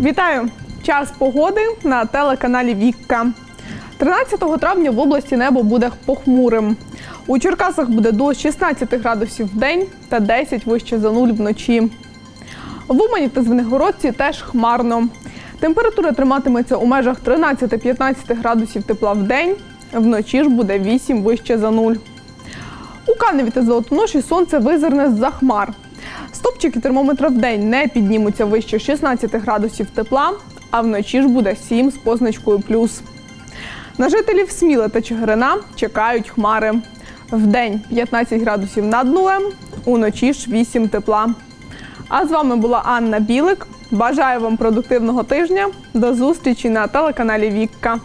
Вітаю! Час погоди на телеканалі Вікка. 13 травня в області небо буде похмурим. У Черкасах буде до 16 градусів в день та 10 вище за нуль вночі. В Умані та Звенигородці теж хмарно. Температура триматиметься у межах 13-15 градусів тепла в день, вночі ж буде 8 вище за нуль. У Каневі та Золотоноші сонце визирне з-за хмар. Стопчики термометра в день не піднімуться вище 16 градусів тепла, а вночі ж буде 7 з позначкою плюс. На жителів Сміла та Чигирина чекають хмари. Вдень 15 градусів над нулем, уночі ж 8 тепла. А з вами була Анна Білик. Бажаю вам продуктивного тижня. До зустрічі на телеканалі Вікка.